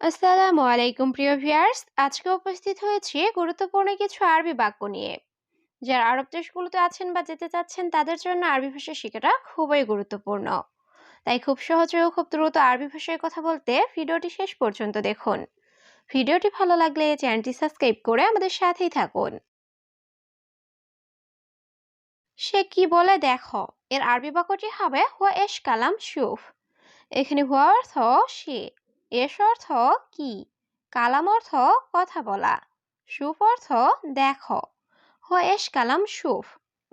আসসালামু আলাইকুম, প্রিয় ভিউয়ার্স। আজকে উপস্থিত হয়েছি গুরুত্বপূর্ণ কিছু আরবি বাক্য নিয়ে। যারা আরব দেশগুলোতে আছেন বা যেতে চাচ্ছেন, তাদের জন্য আরবি ভাষা শেখাটা খুবই গুরুত্বপূর্ণ। তাই খুব সহজে ও খুব দ্রুত আরবি ভাষায় কথা বলতে ভিডিওটি শেষ পর্যন্ত দেখুন। ভিডিওটি ভালো লাগলে চ্যানেলটি সাবস্ক্রাইব করে আমাদের সাথেই থাকুন। সে কি বলে, দেখো, এর আরবি বাক্যটি হবে হুয়া এশ কালাম শুফ এখানে হুয়া অর্থ সে। এস অর্থ কি? কালাম অর্থ কথা বলা। সুফ অর্থ দেখো। হো এস কালাম সুফ।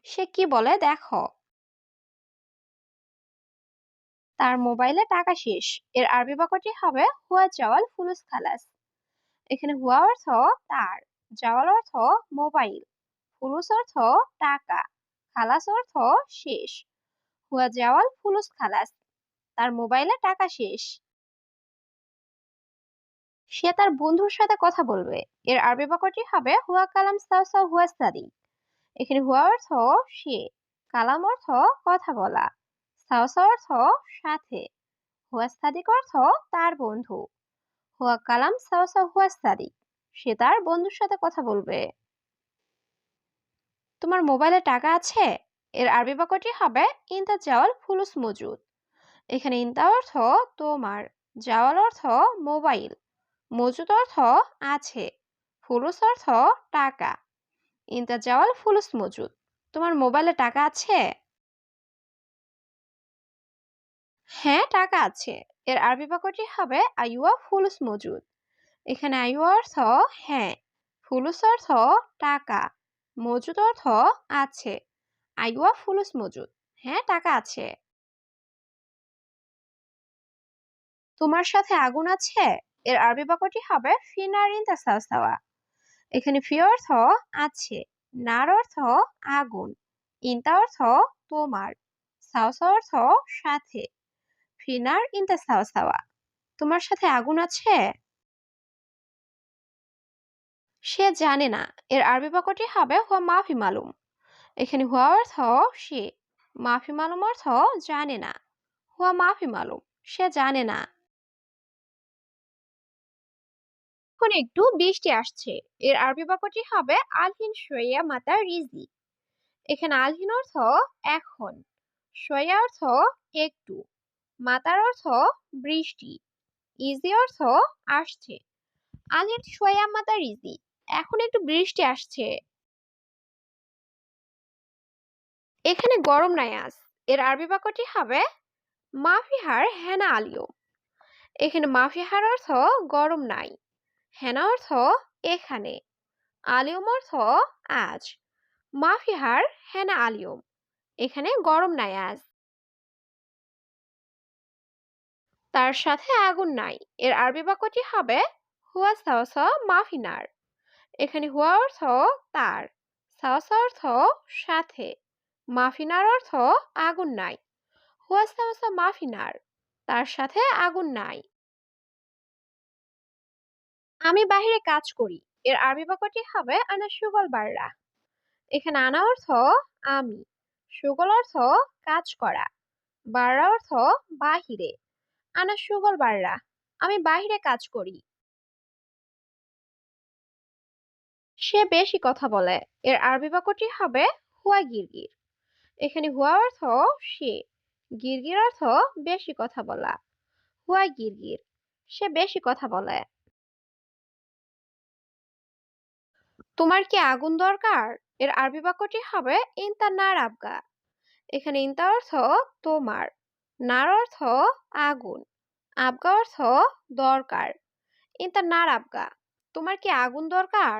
সে কি বলে? দেখো। তার মোবাইলে টাকা শেষ। এর আরবি বাক্যটি হবে হুয়া জাওয়াল ফুলুস খালাস। এখানে হুয়া অর্থ তার। জাওয়াল অর্থ মোবাইল। ফুলুস অর্থ টাকা। খালাস অর্থ শেষ। হুয়া জাওয়াল ফুলুস খালাস। তার মোবাইলে টাকা শেষ। সে তার বন্ধুর সাথে কথা বলবে। এর আরবি বাক্যটি হবে, হুয়া কালাম সাউসা হুয়া সাদি। এখানে হুয়া অর্থ সে, কালাম অর্থ কথা বলা। সাউসা অর্থ সাথে। হুয়া সাদিক অর্থ তার বন্ধু। হুয়া কালাম সাউসা হুয়া সাদিক সে তার বন্ধুর সাথে কথা বলবে। তোমার মোবাইলে টাকা আছে? এর আরবি বাক্যটি হবে, ইনতা জাওয়াল ফুলুস মজুদ। এখানে ইনতা অর্থ তোমার, জাওয়াল অর্থ মোবাইল। মজুদ অর্থ আছে, ফুলুস অর্থ টাকা। ইনতা জাওয়াল ফুলুস মজুদ। তোমার মোবাইলে টাকা আছে? হ্যাঁ টাকা আছে। এর আরবি বাক্যটি হবে আইওয়া ফুলুস মজুদ। এখানে আইওয়া অর্থ হ্যাঁ ফুলুস অর্থ টাকা, মজুদ অর্থ আছে আইওয়া ফুলুস মজুদ। হ্যাঁ টাকা আছে। তোমার সাথে আগুন আছে? এর আরবি বাক্যটি হবে ফিনারিন তাসাওসাওয়া এখানে ফি অর্থ আছে, নার অর্থ আগুন ইনতা অর্থ তোমার সাওসা অর্থ সাথে, ফিনার ইনতা তোমার সাথে আগুন আছে? সে জানে না। এর আরবি বাক্যটি হবে হুয়া মাফি মালুম। এখানে হুয়া অর্থ সে, মাফি মালুম অর্থ জানে না। হুয়া মাফি মালুম, সে জানে না। এখন একটু বৃষ্টি আসছে। এর আরবি বাক্যটি হবে আলহিন সইয়া মাতা রিজি। এখানে আলহিন অর্থ এখন। সইয়া অর্থ একটু। মাতার অর্থ বৃষ্টি। ইজি অর্থ আসছে। আলহিন সইয়া মাতা রিজি। এখন একটু বৃষ্টি আসছে। এখানে গরম নাই আজ। এর আরবি বাক্যটি হবে মাফিহার হেনা আলিও। এখানে মাফিহার অর্থ গরম নাই। হেনা অর্থ এখানে, আলিয়ম অর্থ আজ, মাফিহার হেনা আলিয়ম, এখানে গরম নাই আজ। তার সাথে আগুন নাই, এর আরবি বাক্যটি হবে হুয়া সাওসা মাফিনার, এখানে হুয়া অর্থ তার, সাওসা অর্থ সাথে, মাফিনার অর্থ আগুন নাই, হুয়া সাওসা মাফিনার, তার সাথে আগুন নাই। আমি বাহিরে কাজ করি। এর আরবি বাক্যটি হবে আনা সুগল বাররা। এখানে আনা অর্থ আমি, সুগল অর্থ কাজ করা, বাররা অর্থ বাহিরে। আনা সুগল বাররা, আমি বাহিরে কাজ করি। সে বেশি কথা বলে। এর আরবি বাক্যটি হবে হুয়া গিরগির। এখানে হুয়া অর্থ সে, গিরগির অর্থ বেশি কথা বলা। হুয়া গিরগির, সে বেশি কথা বলে। তোমার কি আগুন দরকার? এর আরবি বাক্যটি হবে ইনতা নার আবগা। এখানে ইনতা অর্থ তোমার, নার অর্থ আগুন, আবগা অর্থ দরকার। ইনতা নার আবগা, তোমার কি আগুন দরকার?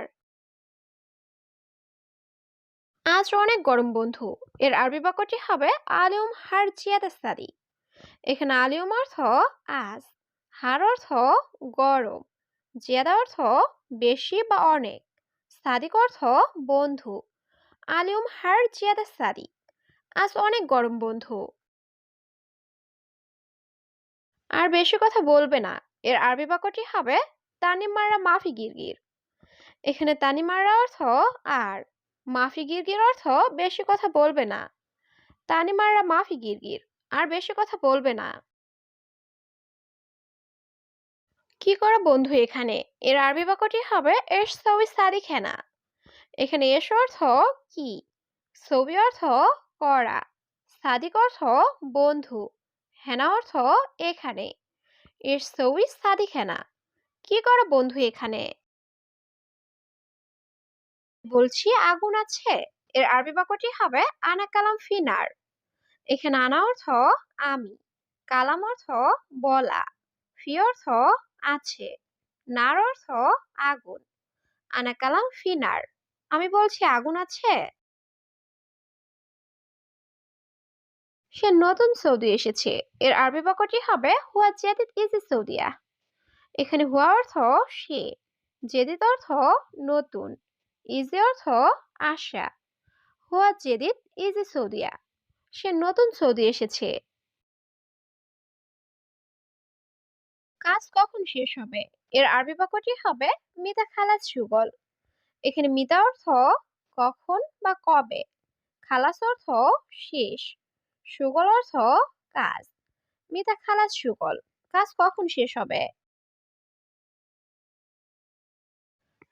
আজ অনেক গরম বন্ধু। এর আরবি বাক্যটি হবে আলিউম হার জিয়াদাসারি এখানে আলিউম অর্থ আজ, হার অর্থ গরম, জিয়াদা অর্থ বেশি বা অনেক। সাদিক অর্থ বন্ধু। আলিউম হার জিয়াদা সাদিক। আজ অনেক গরম বন্ধু। আর বেশি কথা বলবে না। এর আরবি বাক্যটি হবে তানিমারা মাফি গিরগির। এখানে তানিমারা অর্থ আর, মাফি গিরগির অর্থ বেশি কথা বলবে না। তানিমারা মাফি গিরগির। আর বেশি কথা বলবে না। কি করে বন্ধু এখানে? এর আরবি বাক্যটি হবে এস সবই সাদি খেনা এখানে এস অর্থ কি? ছবি অর্থ করা। সাদিক অর্থ বন্ধু। হেনা অর্থ এখানে। এর ছবি সাদিক হেনা। কি করে বন্ধু এখানে? বলছি আগুন আছে। এর আরবি বাক্যটি হবে আনা কালাম ফিনার। এখানে আনা অর্থ আমি। কালাম অর্থ বলা। ফি অর্থ আছে। নার অর্থ আগুন। আনা কালাম ফিনার। আমি বলছি আগুন আছে? সে নতুন সৌদি এসেছে। এর আরবি বাক্যটি হবে, হুয়া জেদিদ ইজি সৌদিয়া। এখানে হুয়া অর্থ সে। জেদিদ অর্থ নতুন। ইজি অর্থ আশা। হুয়া জেদিদ ইজি সৌদিয়া। সে নতুন সৌদি এসেছে। কাজ কখন শেষ হবে? এর আরবি বাক্যটি হবে, মিতা খালাস সুগল এখানে মিতা অর্থ কখন বা কবে। খালাস অর্থ শেষ। সুগল অর্থ কাজ। মিতা খালাস সুগল কাজ কখন শেষ হবে?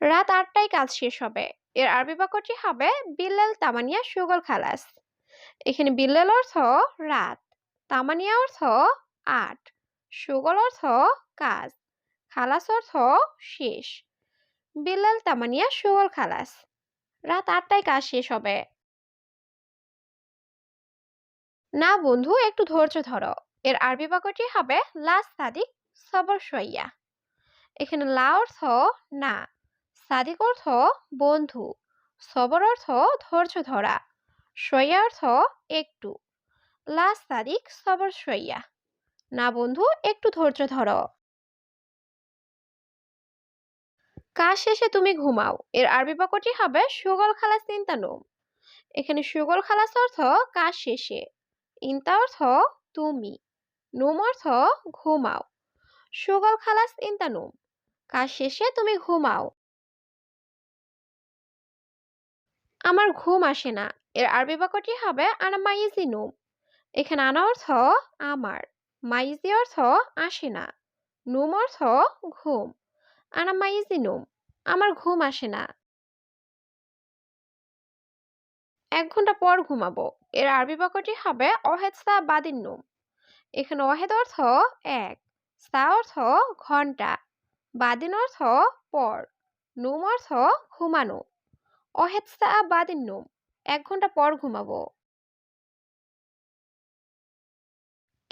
রাত আটটায় কাজ শেষ হবে। এর আরবি বাক্যটি হবে, বিল্লাল তামানিয়া সুগল খালাস। এখানে বিল্লাল অর্থ রাত। তামানিয়া অর্থ আট। সুগল অর্থ কাজ, খালাস অর্থ শেষ। বিল্লাল তামানিয়া সুগল খালাস। রাত আটটায় কাজ শেষ হবে। না বন্ধু, একটু ধৈর্য ধরো। এর আরবি বাক্যটি হবে লা সাদিক সবর সইয়া। এখানে লা অর্থ না, সাদিক অর্থ বন্ধু, সবর অর্থ ধৈর্য ধরা, সইয়া অর্থ একটু। লা সাদিক সবর সইয়া। না বন্ধু, একটু ধৈর্য ধরো। কাজ শেষে তুমি ঘুমাও। এর আরবি বাক্যটি হবে সুগল খালাস ইন্তানুম এখানে সুগল খালাস অর্থ কাজ শেষে। ইন্তা অর্থ তুমি। নুম অর্থ ঘুমাও। সুগল খালাস ইন্তানুম কাজ শেষে তুমি ঘুমাও। আমার ঘুম আসে না। এর আরবি বাক্যটি হবে আনামাইজি নুম। এখানে আনা অর্থ আমার। মাইজি অর্থ আসে না। নুম অর্থ ঘুম। আনা মাইজি নুম। আমার ঘুম আসে না। এক ঘণ্টা পর ঘুমাবো। এর আরবি বাক্যটি হবে অহেদ সা বাদিন নুম। এখানে অহেদ অর্থ এক সা অর্থ ঘণ্টা বাদিন অর্থ পর, নুম অর্থ ঘুমানো। অহেদ সা বাদিন নুম। এক ঘণ্টা পর ঘুমাবো।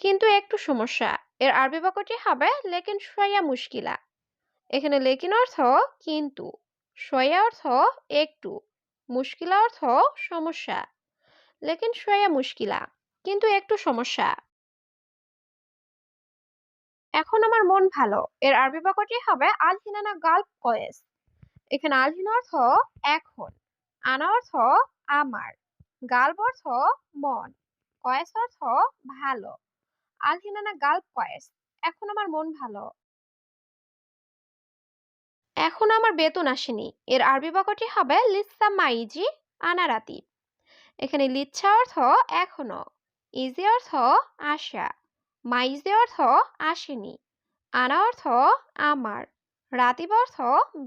কিন্তু একটু সমস্যা। এর আরবি বাক্যটি হবে, লেকিন সয়া মুশকিলা। এখানে লেকিন অর্থ কিন্তু সয়া অর্থ একটু মুশকিলা অর্থ সমস্যা লেকিন সয়া মুশকিলা কিন্তু একটু সমস্যা। এখন আমার মন ভালো। এর আরবি বাক্যটি হবে, আলহিনানা গাল্প কয়েস এখানে আলহিন অর্থ এখন আনা অর্থ আমার গাল্প অর্থ মন কয়েস অর্থ ভালো আলহিনানা গাল্প কয়েস, এখন আমার মন ভালো। এখন আমার বেতন আসেনি। এর আরবি বাক্যটি হবে লিসা মাইজি আনারাতি এখানে লিচ্ছা অর্থ এখনও, ইজি অর্থ আশা, মাইজি অর্থ আসেনি, আনা অর্থ আমার, রাতিব অর্থ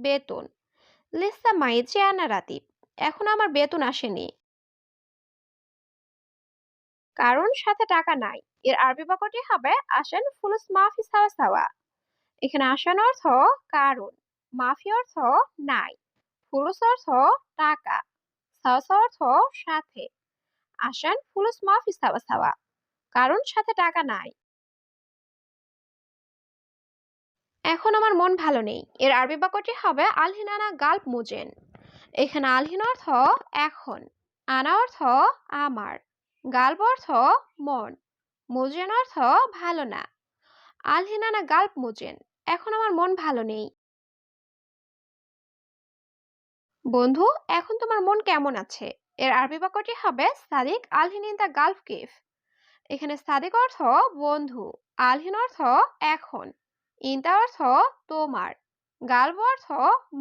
বেতন। লিসা মাইজি আনা রাতিব এখন আমার বেতন আসেনি। কারণ সাথে টাকা নাই। এর আরবি বাক্যটি হবে, আসেন ফুলুস মাফি সাওয়া এখানে আসান অর্থ কারণ মাফি অর্থ নাই ফুলুস অর্থ টাকা সাওয়া অর্থ সাথে আসান ফুলুস মাফি সাওয়া কারণ সাথে টাকা নাই এখন আমার মন ভালো নেই। এর আরবি বাক্যটি হবে আলহিনানা গাল্প মুজেন এখানে আলহিন অর্থ এখন আনা অর্থ আমার গাল্প অর্থ মন মুজেন অর্থ ভালো না। আলহিনানা গাল্প মুজেন, এখন আমার মন ভালো নেই। বন্ধু, এখন তোমার মন কেমন আছে? এর আরবি বাক্যটি হবে সাদিক আলহিন ইন দ্য গালফ কেফ। এখানে সাদিক অর্থ বন্ধু, আলহিন অর্থ এখন ইন্তা অর্থ তোমার গালব অর্থ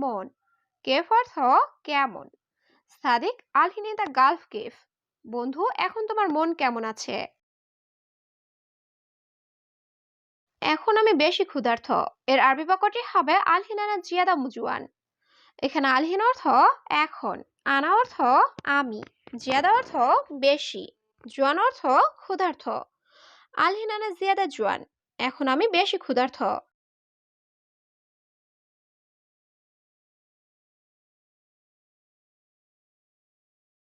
মন, কেফ অর্থ কেমন। সাদিক আলহিন ইন দ্য গালফ কেফ। বন্ধু, এখন তোমার মন কেমন আছে? এখন আমি বেশি ক্ষুধার্থ। এর আরবি বাক্যটি হবে আলহিনানা জিয়াদা মুজুয়ান এখানে আলহিন অর্থ এখন, আনা অর্থ আমি, জিয়াদা অর্থ বেশি, জোয়ান অর্থ ক্ষুধার্থ। আলহিনানা জিয়াদা জোয়ান, এখন আমি বেশি ক্ষুধার্ত